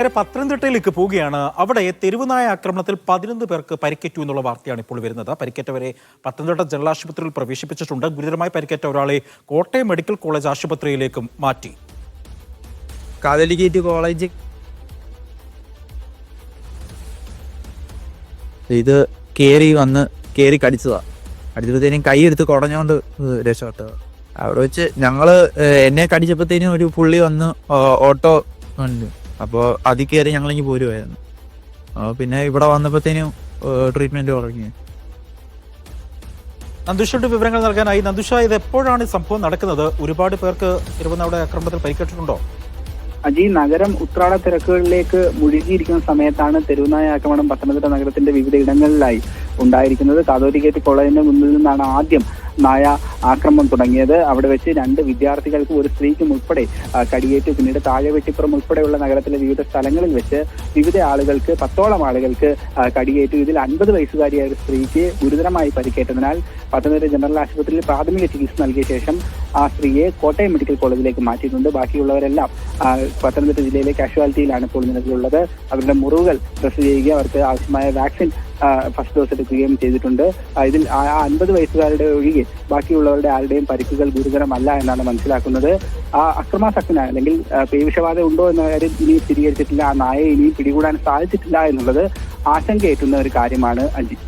നേരെ പത്തനംതിട്ടയിലേക്ക് പോവുകയാണ്. അവിടെ തെരുവുനായ ആക്രമണത്തിൽ പതിനൊന്ന് പേർക്ക് പരിക്കേറ്റു എന്നുള്ള വാർത്തയാണ് ഇപ്പോൾ വരുന്നത്. പരിക്കേറ്റവരെ പത്തനംതിട്ട ജനറൽ ആശുപത്രിയിൽ പ്രവേശിപ്പിച്ചിട്ടുണ്ട്. ഗുരുതരമായി പരിക്കേറ്റ ഒരാളെ കോട്ടയം മെഡിക്കൽ കോളേജ് ആശുപത്രിയിലേക്കും മാറ്റി. കോളേജ്. ഇത് കയറി വന്ന് കയറി കടിച്ചതാ. കടിച്ചപ്പോഴത്തേനും കൈ എടുത്ത് കുടഞ്ഞോണ്ട് രക്ഷപ്പെട്ടത്. അവിടെ വെച്ച് ഞങ്ങൾ എന്നെ കടിച്ചപ്പോഴത്തേനും ഒരു പുള്ളി വന്ന് ഓട്ടോ ഉണ്ട് അപ്പോൾ അതിൽ കയറി ഞങ്ങളിങ്ങ് പോരുമായിരുന്നു അപ്പോൾ പിന്നെ ഇവിടെ വന്നപ്പോഴത്തേനും ട്രീറ്റ്മെന്റ് തുടങ്ങി. നന്ദുഷയുടെ വിവരങ്ങൾ നൽകാനായി നന്ദുഷ ഇത് എപ്പോഴാണ് ഈ സംഭവം നടക്കുന്നത്? ഒരുപാട് പേർക്ക് തിരുവനന്തപുരം ആക്രമണത്തിൽ പരിക്കേറ്റിട്ടുണ്ടോ? അജി നഗരം ഉത്രാട തിരക്കുകളിലേക്ക് മുഴുകിയിരിക്കുന്ന സമയത്താണ് തെരുവുനായ ആക്രമണം പത്തനംതിട്ട നഗരത്തിന്റെ വിവിധ ഇടങ്ങളിലായി ഉണ്ടായിരിക്കുന്നത്. കാതോരി കാതോലിക്കേറ്റ് കോളേജിന്റെ മുന്നിൽ നിന്നാണ് ആദ്യം നായ ആക്രമണം തുടങ്ങിയത്. അവിടെ വെച്ച് രണ്ട് വിദ്യാർത്ഥികൾക്കും ഒരു സ്ത്രീക്കും ഉൾപ്പെടെ കടിയേറ്റ് പിന്നീട് താഴെ വെട്ടിപ്പുറം ഉൾപ്പെടെയുള്ള നഗരത്തിലെ വിവിധ സ്ഥലങ്ങളിൽ വെച്ച് വിവിധ ആളുകൾക്ക് പത്തോളം ആളുകൾക്ക് കടിയേറ്റു. ഇതിൽ അൻപത് വയസ്സുകാരിയായ ഒരു സ്ത്രീക്ക് ഗുരുതരമായി പരിക്കേറ്റതിനാൽ പത്തനംതിട്ട ജനറൽ ആശുപത്രിയിൽ പ്രാഥമിക ചികിത്സ നൽകിയ ശേഷം ആ സ്ത്രീയെ കോട്ടയം മെഡിക്കൽ കോളേജിലേക്ക് മാറ്റിയിട്ടുണ്ട്. ബാക്കിയുള്ളവരെല്ലാം പത്തനംതിട്ട ജില്ലയിലെ കാഷ്വാലിറ്റിയിലാണ് ഇപ്പോൾ നിലവിലുള്ളത്. അവരുടെ മുറിവുകൾ ഡ്രസ് ചെയ്യുകയും അവർക്ക് ആവശ്യമായ വാക്സിൻ ഫസ്റ്റ് ഡോസ് എടുക്കുകയും ചെയ്തിട്ടുണ്ട്. ഇതിൽ ആ അൻപത് വയസ്സുകാരുടെ ഒഴികെ ബാക്കിയുള്ളവരുടെ ആരുടെയും പരിക്കുകൾ ഗുരുതരമല്ല എന്നാണ് മനസ്സിലാക്കുന്നത്. ആ അക്രമാസക്തനായ അല്ലെങ്കിൽ പേവിഷവാദം ഉണ്ടോ എന്ന കാര്യം ഇനിയും സ്ഥിരീകരിച്ചിട്ടില്ല. ആ നായയെ ഇനിയും പിടികൂടാൻ സാധിച്ചിട്ടില്ല എന്നുള്ളത് ആശങ്കയേറ്റുന്ന ഒരു കാര്യമാണ് അഞ്ജിത്